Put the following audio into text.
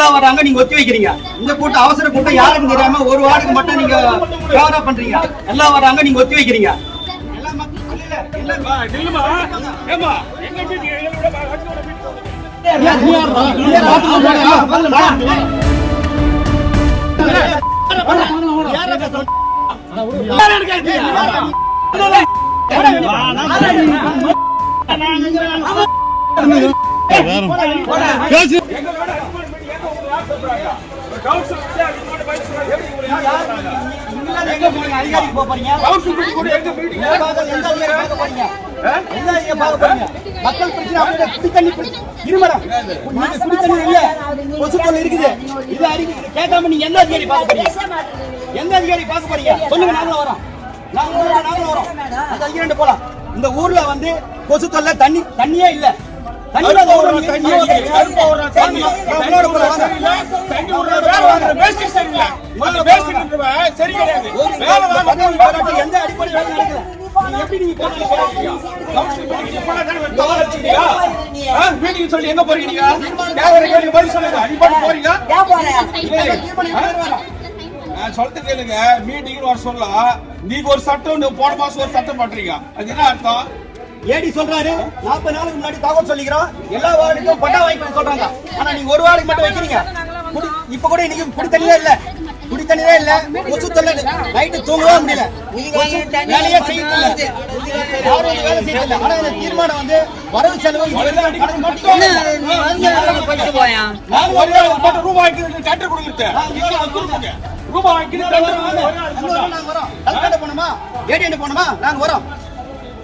எல்லாம் வராங்க நீங்க ஒத்தி வைக்கிறீங்க இந்த கூட்டம் அவசர கூட்டம் யாருக்கும் தெரியாம ஒரு வார்டுக்கு மட்டும் நீங்க வியாபாரம் பண்றீங்க எல்லாம் வராங்க நீங்க ஒத்தி வைக்கிறீங்க எல்லாம் மக்கள் இல்ல, இல்ல, இல்ல. நில்லுமா ஏமா எங்க மீட்டிங் எங்களோட மக்கள் பிரச்சனை அப்படியே குடி தண்ணி பிரச்சனை இருமடம் நீங்க குடி தண்ணி இல்ல கொசு தொல்லை இருக்குது இது அறிக்கை கேட்காம நீங்க எந்த அதிகாரி பார்க்க போறீங்க எந்த அதிகாரி பார்க்க போறீங்க சொல்லுங்க நாங்களும் வரோம் நாங்க வரோம் நாங்களும் வரோம் அந்த அதிகாரி போலாம் இந்த ஊர்ல வந்து கொசு தொல்லை தண்ணி தண்ணியே இல்ல. எந்த அடிப்படை வேலை நடக்குது? சொல்லி எங்க போறீங்க? நீங்க பதில் சொல்லுங்க. பாட்டு போறீங்க? நான் சொல்றது கேளுங்க. மீட்டிங் வர சொல்லலாம் நீங்க ஒரு சட்டம் போன மாசம் ஒரு சட்டம் பண்றீங்க அது என்ன அர்த்தம்? ஏடி சொல்றாரு? நாற்பது நாளுக்கு முன்னாடி தகவல் சொல்லிக்கிறோம். எல்லா வார்டுக்கும் பட்டா வாய்ப்பு சொல்றாங்க. ஆனா நீங்க ஒரு வார்டுக்கு மட்டும் வைக்கிறீங்க. இப்ப கூட இன்னைக்கு குடி தண்ணியே இல்ல. குடி தண்ணியே இல்ல. கொசு தொல்லை நைட்டு தூங்கவே முடியல. வேலையே செய்ய முடியல யாரும் வேலை செய்யல ஆனா இந்த தீர்மானம் வந்து வரவு செலவு மட்டும் ரூபாய் டெண்டர் கொடுக்குறது ரூபாய் போனோமா? ஏடிஎன் போனோமா? நாங்க வரோம்.